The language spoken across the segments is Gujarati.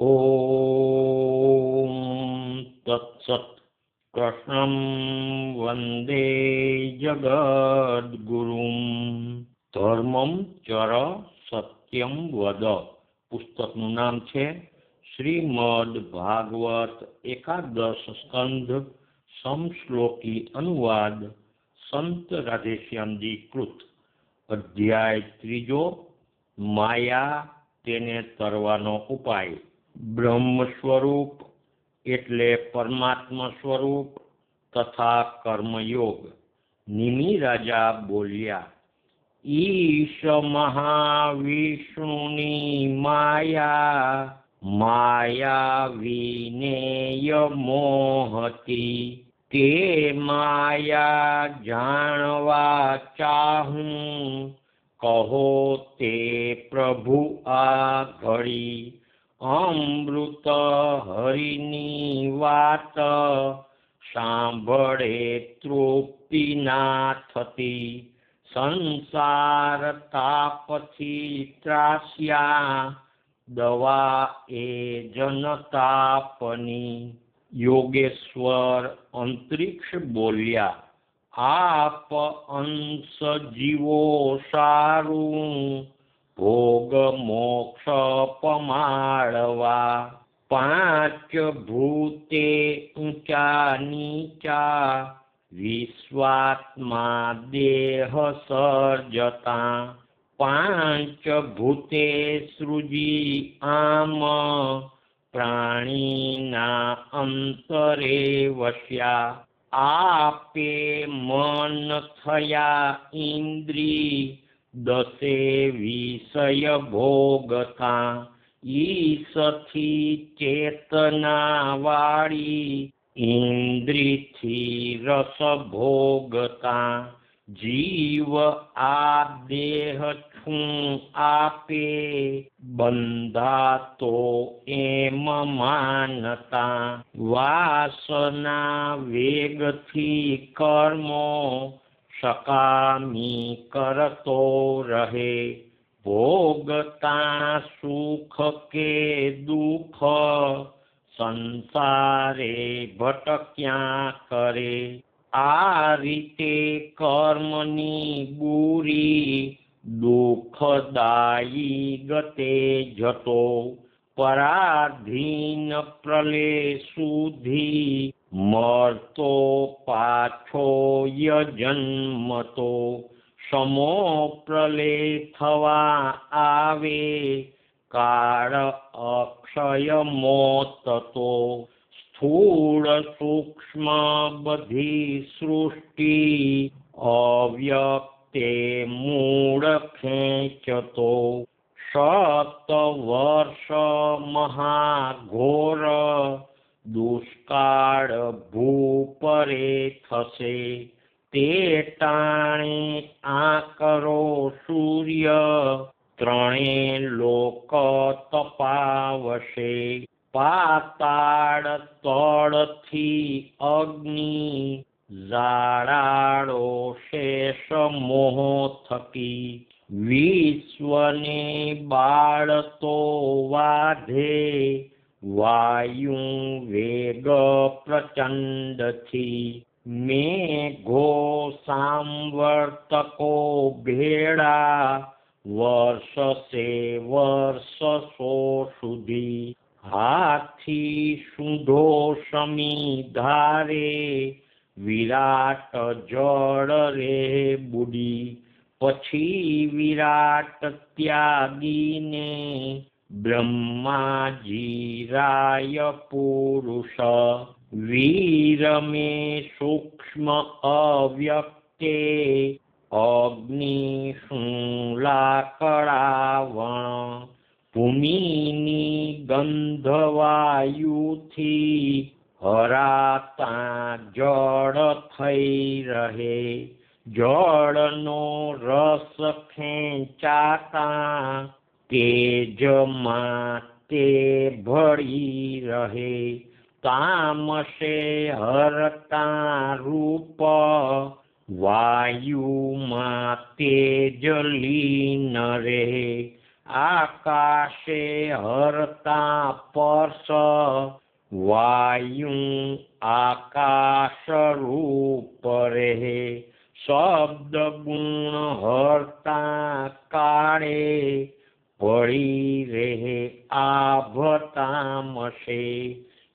ॐ तत्सत् कृष्णं वन्दे જગદ્ગુરુમ ધર્મમ ચર સત્યમ વદ પુસ્તકનું નામ છે શ્રીમદ ભાગવત એકાદશ સ્કંધ સમશ્લોકી અનુવાદ સંત રાધેશ્યામજી કૃત અધ્યાય ત્રીજો માયા તેને તરવાનો ઉપાય બ્રહ્મ સ્વરૂપ એટલે પરમાત્મા સ્વરૂપ તથા કર્મયોગ. નિમિ રાજા બોલ્યા, ઈશ મહાવિષ્ણુની માયા માયા વિનેય મોહતી તે માયા જાણવા ચાહું, કહો તે પ્રભુ આ ઘડી. અમૃત હરિની વાત સાંભળે તૃપ્તિ ના થતી સંસાર તાપથી ત્રાસ્યા, દવા એ જનતાપની. યોગેશ્વર અંતરિક્ષ બોલ્યા, આપ અંશ જીવો સારું ભોગ મોક્ષ પમાડવા પાંચ ભૂતે ઊંચા નીચા વિશ્વાત્મા દેહ સર્જતા પાંચ ભૂતે સૃજી આમ પ્રાણીના અંતરે વસ્યા આપે મન થયા ઇન્દ્રી દસે વિષય ભોગતા, ઈસથી ચેતના વાળી ઇન્દ્રિથી રસ ભોગતા, જીવ આ દેહ છું આપે બંધાતો એમ માનતા, વાસના વેગથી કર્મો સકામી કરતો રહે ભોગતા સુખ કે દુઃખ સંસારે ભટક્યા કરે આ રીતે કર્મની બુરી દુઃખદાયી ગતે જતો પરાધીન પ્રલે સુધી મરતો પાછો યજન્મતો સમો પ્રલે થવા આવે. કાળ અક્ષય મોતતો, સ્થૂળ સૂક્ષ્મ બધી સૃષ્ટિ અવ્યક્તે મૂળ ખેંચતો. સત વર્ષ મહાઘોર દુષ્કાળ ભૂપરે થશે. તે ટાણે આકરો સૂર્ય, ત્રણે લોક તપાવશે. પાતાળ તળથી અગ્નિ જાળાળો શેષ મોહ થકી. વિશ્વને બાળતો વાધે. વાયુ વેગ પ્રચંડથી મેઘો સાંવર્તકો ભેળા વર્ષસે વર્ષસો સુધી હાથી સુધો સમી ધારે વિરાટ જળ રે બુડી પછી વિરાટ ત્યાગીને બ્રહ્માજી રાય પુરુષ વીર મે સૂક્ષ્મ અવ્યક્તે અગ્નિ લાકડાવણ ભૂમિની ગંધવાયુથી હરાતા જળ થઈ રહે જળનો રસ ખેંચાતા तेजमा ते भरिरहे तामसे हरता रूप वायुमा तेजलिन रे आकाशे हरता पर्श वायु आकाशरूप रे हरता काणे રહે શબ્દ ગુણ હરતા કાળે પડી રહે આભતામશે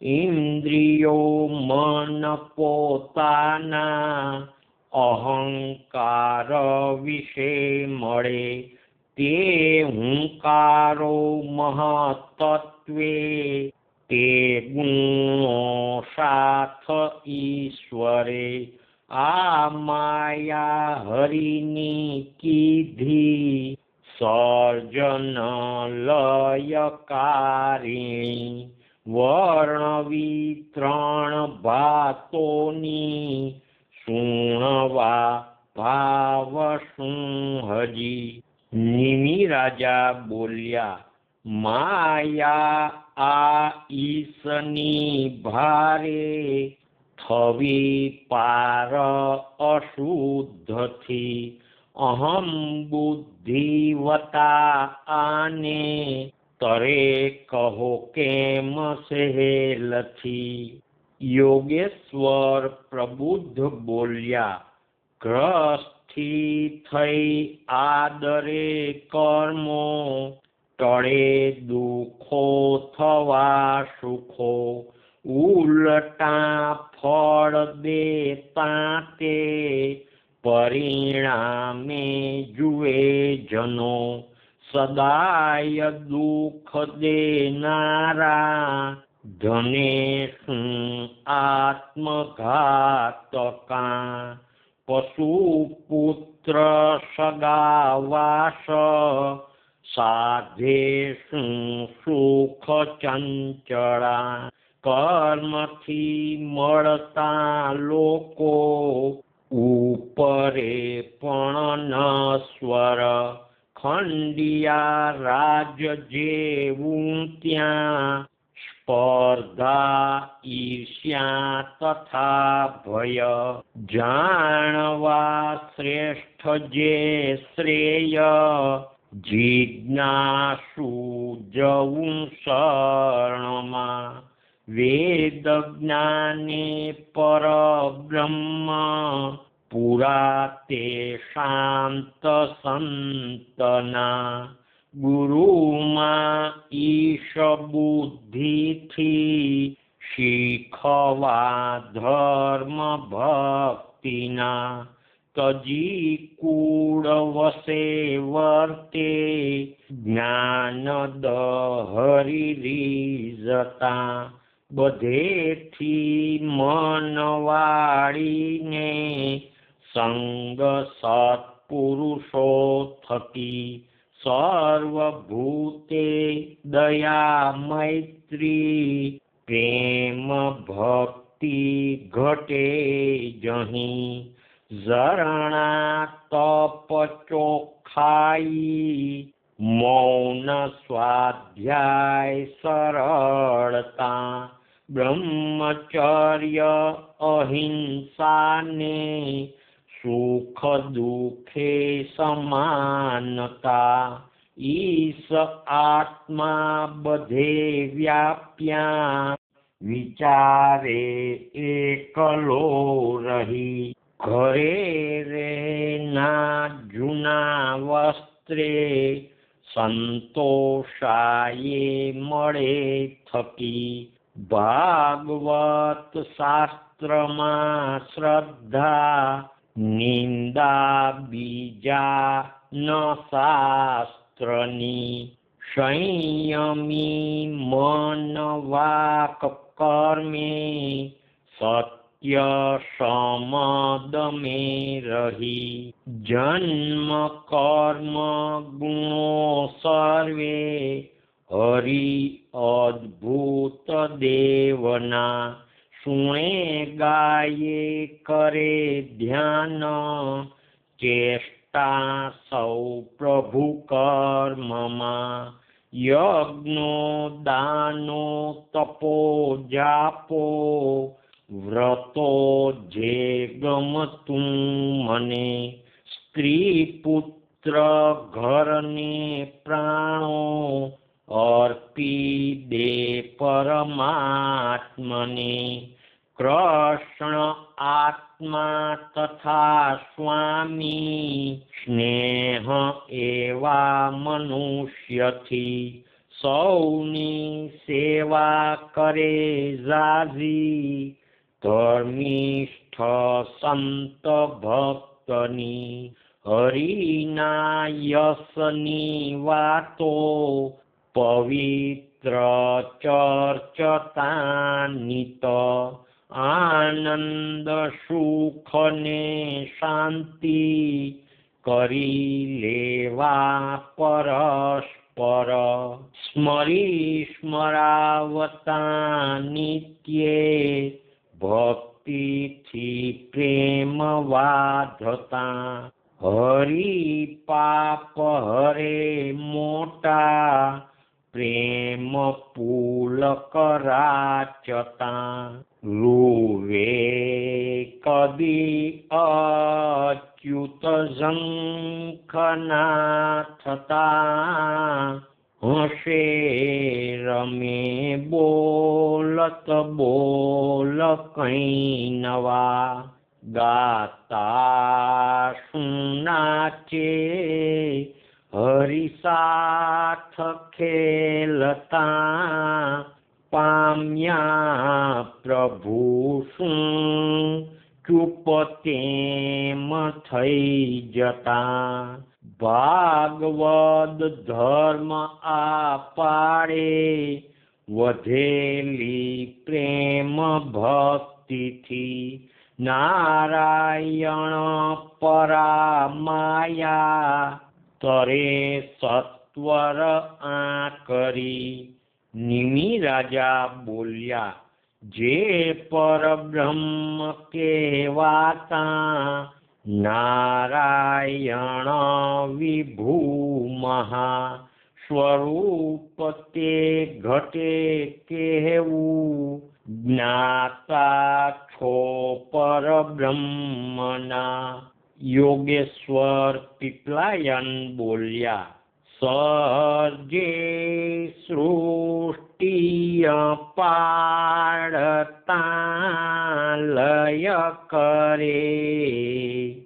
ઇન્દ્રિયો મન પોતાના અહંકાર વિશે મળે તે હુંકારો મહતત્વે તે ગુણો સાથ ઈશ્વરે આ માયા હરિની કીધી સર્જન વર્ણવી વર્ણ વિત્રણ ભાતોની સુણવા ભાવ હજી નિમી રાજા બોલ્યા, માયા આ ઈશની ભારે થવી પાર અશુદ્ધથી અહમ બુદ્ધિવતા આને તરે કહો કેમ સહેલથી યોગેશ્વર પ્રબુદ્ધ બોલ્યા ગ્રસ્થી થઈ આદરે કર્મો, ટળે દુઃખો થવા સુખો. ઉલટા ફળ દેતા તે પરિણામે જુએ જનો સદાય દુઃખ દેનારા. ધને આત્મઘાતકા, પશુ પુત્ર સગાવાસ, સાધે સુખ ચંચળા. કર્મથી મળતા લોકો उपरे पणनास्वर खण्डिया राजेव स्पर्धा ईर्ष्या तथा भय। जाणवा श्रेष्ठजे श्रेय जिज्ञासु जु शर्णमा। શ્રેય જિજ્ઞાસુ જવું શરણમાં વેદ જ્ઞાને પરબ્રહ્મ પુરા તે શાંત સંતના ગુરુમાં ઈશ બુદ્ધિથી શીખવા ધર્મ ભક્તિના તજી કૂળ વસે વર્તે જ્ઞાન દહરી રીઝતા બધેથી મનવાળીને સંગ સત્પુરુષો થકી સર્વભૂતે દયા મૈત્રી પ્રેમ ભક્તિ ઘટે જહી. ઝરણા તપ ચોખાઈ મૌન સ્વાધ્યાય સરળતા. બ્રહ્મચર્ય અહિંસાને સુખ દુઃખે સમાનતા. ઈશ આત્મા બધે વ્યાપ્યા. વિચારે એકલો રહી. ઘરે રે ના જૂના વસ્ત્રે સંતોષાયે મળે થકી ભાગવત શાસ્ત્રમાં શ્રદ્ધા નિંદા બીજા ન શાસ્ત્રની સંયમી મન વાક કર્મે સત્ય સમદમે રહી જન્મ કર્મ ગુણો સર્વે હરિ અદ્ભુત દેવના સુણે ગાયે કરે ધ્યાન ચેષ્ટા સૌ પ્રભુ કર્મમાં યજ્ઞો દાનો તપો જાપો વ્રતો જે ગમતું મને. સ્ત્રી પુત્ર ઘરને પ્રાણો અર્પી દે પરમાત્મને. કૃષ્ણ આત્મા તથા સ્વામી સ્નેહ એવા મનુષ્યથી સૌની સેવા કરે જાજી ધર્મિષ્ઠ સંત ભક્તની હરિના યશની વાતો પવિત્ર ચર્ચતાનિત આનંદ સુખને શાંતિ કરી લેવા પરસ્પર સ્મરી સ્મરાવતા નિત્યે ભક્તિથી પ્રેમ વાધતા હરિ પાપ હરે મોટા પ્રેમ પુલ કરાચતા રૂવે કદી અચ્યુત ઝંખના થતા હશે રમે બોલત બોલ કઈ નવા ગાતા સુનાચે. હરિસાથ ખેલતા પામ્યા પ્રભુ શું? ચૂપ તેમ થઈ જતા ભાગવદ ધર્મ આ પાડે. વધેલી પ્રેમ ભક્તિથી નારાયણ પરામાયા. તરે સત્વર આ કરી નિમિ રાજા બોલ્યા, જે પરબ્રહ્મ કહેવાતા નારાયણ વિભુ મહા સ્વરૂપ તે ઘટે કહેવું. જ્ઞાતા છો પરબ્રહ્મના. યોગેશ્વર પીપલાયન બોલ્યા. સર્જે સૃષ્ટિય પાડતા લય કરે.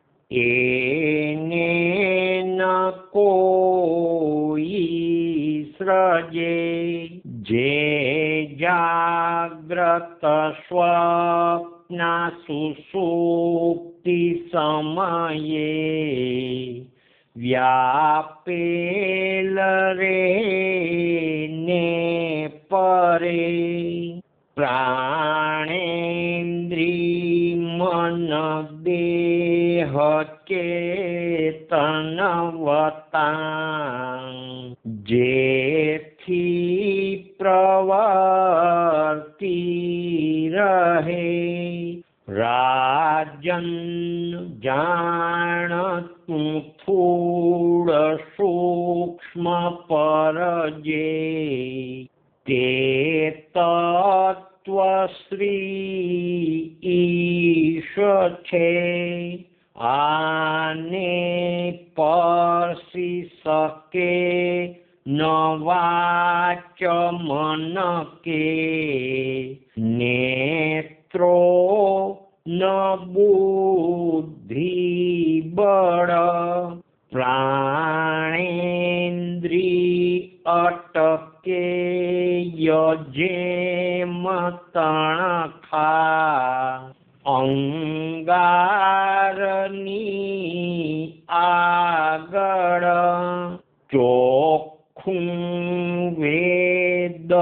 થોડ સૂક્ષ્મ પરજે તે તત્વ શ્રી ઈશ છે આને પરસી શકે ન વાચ મન કે નેત્રો ન બુદ્ધિ બળ પ્રાણેન્દ્રી અટકે યજેમ તણખા અંગારની આગળ ચોખ્ખું વેદ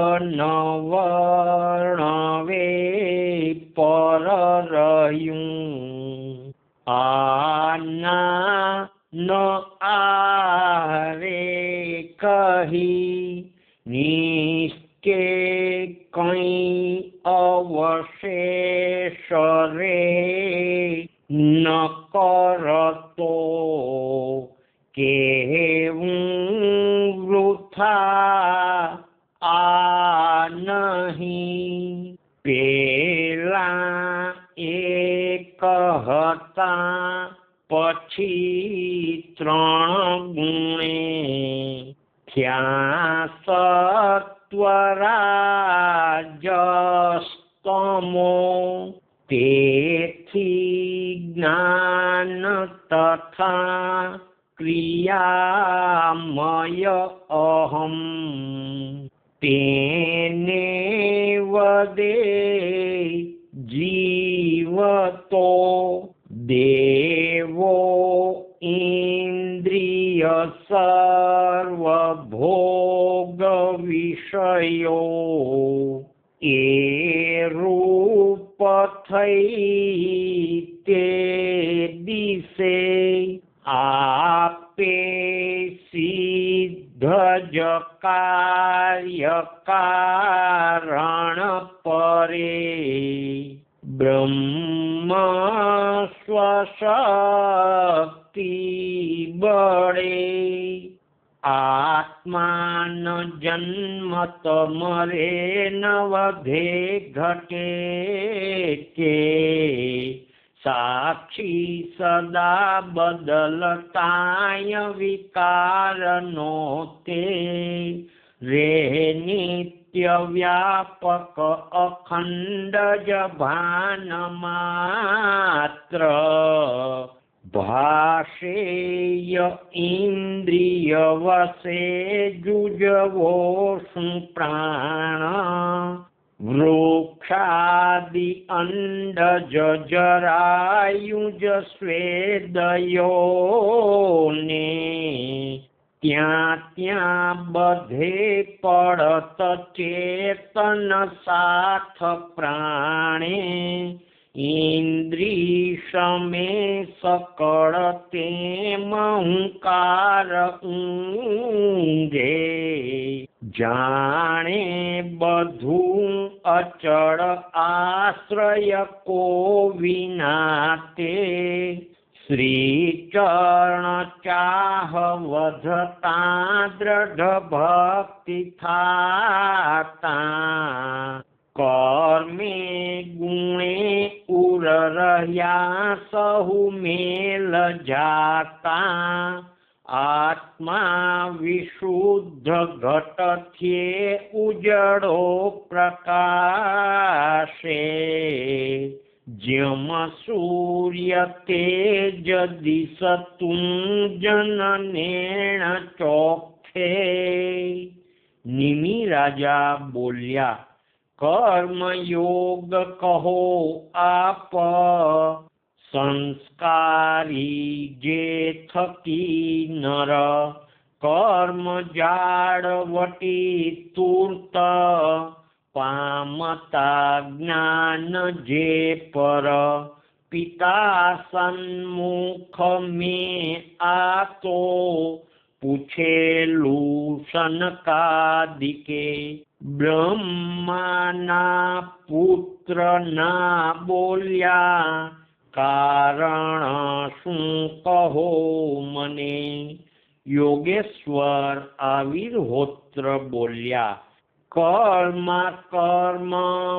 સત્વરાજસ્તમો તેથી જ્ઞાન તથા ક્રિયામય અહમ તેને વદે જીવતો દેવો ઇન્દ્રિય સર્વભોગ વિષયો એ રૂપ થઈ તે દિશે આપે સિદ્ધ જ કાર્ય કારણ પરે બ્રહ્મ સ્વશક્તિ બળે આત્માન જન્મ તો મરે વધે ઘટે કે સાક્ષી સદા બદલતાય વિકારનો તે રે નિત્ય વ્યાપક અખંડ જ ભાન માત્ર ભાષેય ઇન્દ્રિય વસે જુજવો પ્રાણ વૃક્ષાદિ અંડજ જરાયુજ સ્વેદયો ને ત્યાં ત્યાં બધે પડત ચેતન સાથ પ્રાણે ઇન્દ્રી સમે સકળ તેમ હુંકાર ઊંઘે જાણે બધું અચળ આશ્રય કો વિના તે શ્રી ચરણ ચાહ વધતા દ્રઢ ભક્તિ થાતા. કર્મે ગુણે ઉર રહ્યા સહુ મેલ જાતા. આત્મા વિશુદ્ધ ઘટથ્યે ઉજળો પ્રકાશે. જ્યમ સૂર્ય તેજ દિશતું જન નેણ ચોખે. નિમિ રાજા બોલ્યા કર્મયોગ કહો આપ સંસ્કારી જે થકી નર કર્મ જાળવટી તૂર્ત પામતા જ્ઞાન જે પર પિતા સન્મુખ મેં આતો પૂછેલું સનકાદિકે, બ્રહ્માના પુત્ર ના બોલ્યા, કારણ શું કહો મને? યોગેશ્વર આવિર્હોત્ર બોલ્યા, કર્મ કર્મ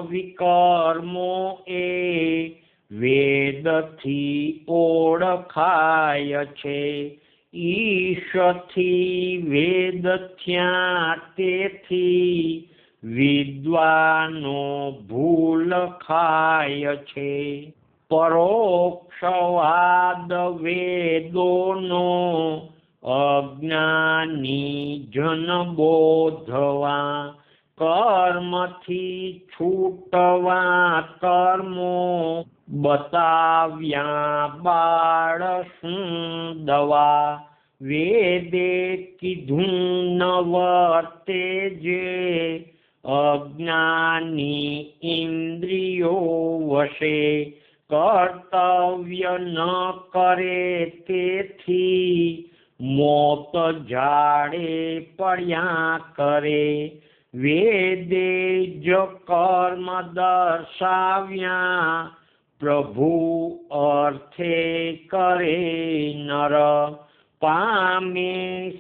વિકર્મો એ વેદથી ઓળખાય છે. ઈશથી વેદ થયા તેથી વિદ્વાનો ભૂલ ખાય છે. પરોક્ષવાદ વેદોનો અજ્ઞાની જન બોધવા કર્મથી છૂટવા કર્મો બતાવ્યા. બાળ શું દવા વેદે કીધું ન વર્તે જે અજ્ઞાની ઇન્દ્રિયો વશે કર્તવ્ય ન કરે તેથી મોત ઝાડે પડ્યા કરે. વેદે જ કર્મ દર્શાવ્યા પ્રભુ અર્થે કરે નર પામે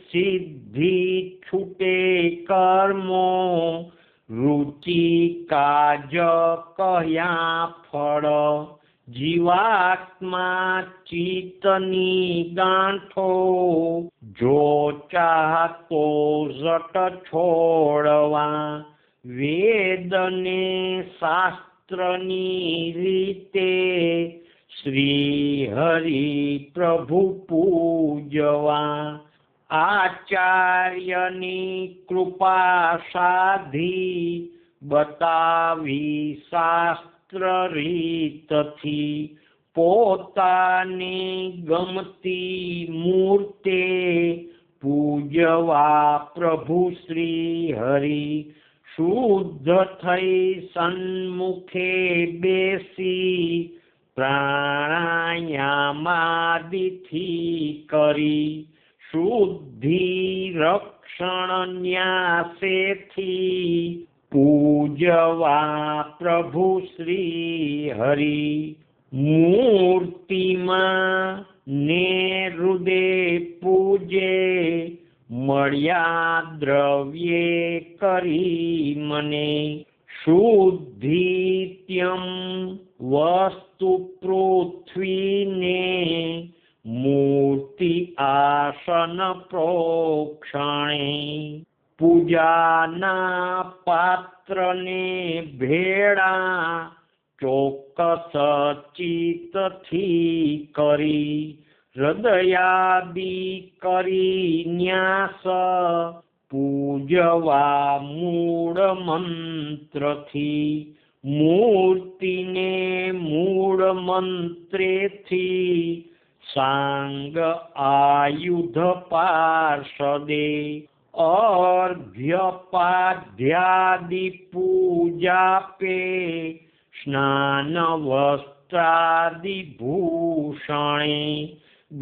સિદ્ધિ છૂટે કર્મો રુચિ કાજ કહ્યા ફળ જીવાત્મા ચિત્તની ગાંઠો. જો ચાહતો જટ છોડવા, વેદને શાસ્ત્રની રીતે શ્રી હરિ પ્રભુ પૂજવા. આચાર્યની કૃપા સાધી બતાવી શાસ્ત્ર રીતથી પોતાની ગમતી મૂર્તે પૂજવા પ્રભુ શ્રી હરિ શુદ્ધ થઈ સન્મુખે બેસી પ્રાણાયામાદિથી કરી શુદ્ધિ રક્ષણ ન્યાસેથી પૂજવા પ્રભુ શ્રી હરિ મૂર્તિમાં ને હૃદય પૂજે, મળ્યા દ્રવ્યે કરી મને શુદ્ધિત્યમ વસ્તુ પૃથ્વીને મૂર્તિ આસન પ્રોક્ષણે. પૂજાના પાત્રને ભેળા ચોક્કસ ચિત્તથી કરી, હૃદયાદી કરી ન્યાસ, પૂજવા મૂળ મંત્રથી, મૂર્તિને મૂળ મંત્રેથી, સાંગ આયુધ પાર્ષદે अर्घ्यपाद्यादिपूजा पे स्नानवस्त्रादिभूषणे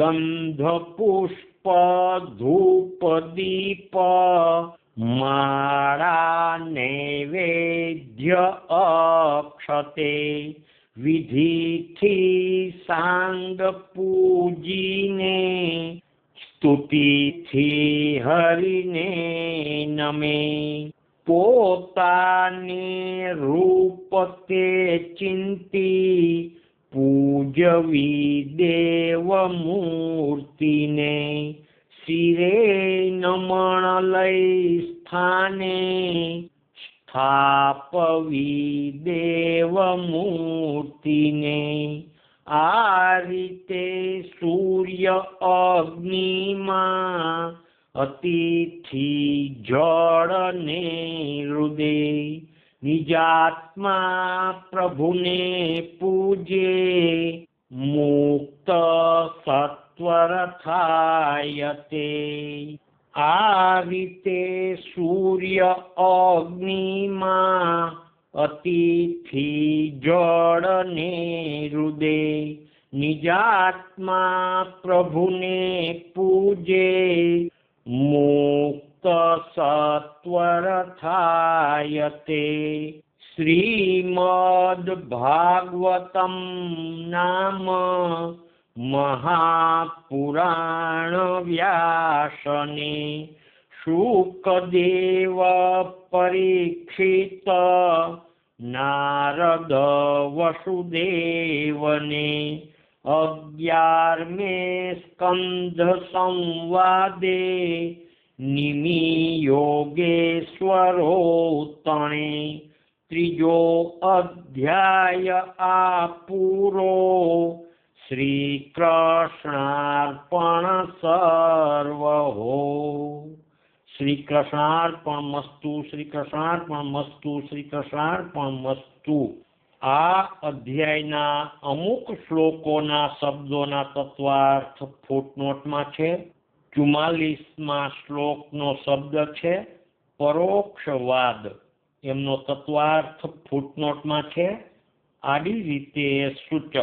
गन्धपुष्पधूपदीप मारा नैवेद्य अक्षते विधिथि साङ्गपूजिने સ્તુતિથી હરિને નમે. પોતાને રૂપ તે ચિંતી પૂજવી દેવ મૂર્તિને. શિરે નમણ લઈ સ્થાને સ્થાપવી દેવ મૂર્તિને. આ રીતે સૂર્ય અગ્નિમાં અતિથિ જળ ને હૃદય નિજાત્મા પ્રભુને પૂજે. મુક્ત સત્વર થાય તે. આ રીતે સૂર્ય અગ્નિમાં અતિથિ જળ ને હૃદય નિજાત્મા પ્રભુને પૂજે. મુક્ત સત્વર થાય તે. શ્રીમદ ભાગવતમ નામ મહાપુરાણ વ્યાસને શુકદેવ પરીક્ષિત નારદ વસુદેવને અગિયારમે સ્કંધ સંવાદે નિમિ યોગેશ્વરો તણે ત્રીજો અધ્યાય આ પૂરો શ્રી કૃષ્ણાર્પણ સર્વ હો શ્રી કૃષ્ણાર્પણ મસ્તુ શ્રી કૃષ્ણાર્પણ મસ્તુ શ્રી કૃષ્ણાર્પણ મસ્તુ આ અધ્યાયના અમુક શ્લોકોના શબ્દોના તત્વાર્થ ફૂટનોટમાં છે. ચુમ્માલીસમાં શ્લોકનો શબ્દ છે. પરોક્ષવાદ. એમનો તત્વાર્થ ફૂટનોટમાં છે. આડી રીતે સૂચક.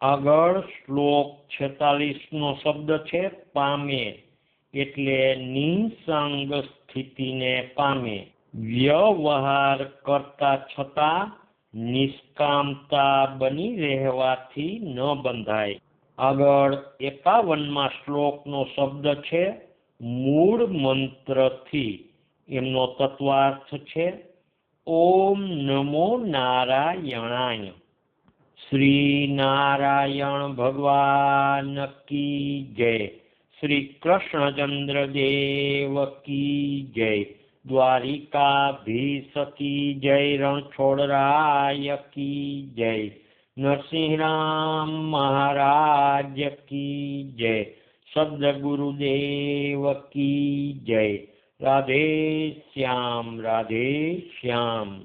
આગળ શ્લોક છેતાલીસનો શબ્દ છે. પામે. એટલે નિસંગ સ્થિતિને પામે. વ્યવહાર કરતા છતાં નિષ્કામતા બની રહેવાથી ન બંધાય. આગળ એકાવનમાં શ્લોકનો શબ્દ છે, મૂળ મંત્રથી. એમનો તત્વાર્થ છે, ઓમ નમો નારાયણાય. શ્રી નારાયણ ભગવાન કી જય. શ્રી કૃષ્ણચંદ્ર દેવ કી જય દ્વારિકા કી જય રણછોડરાય કી જય, નરસિંહરામ મહારાજ કી જય સદગુરુદેવ કી જય, રાધે શ્યામ રાધે શ્યામ.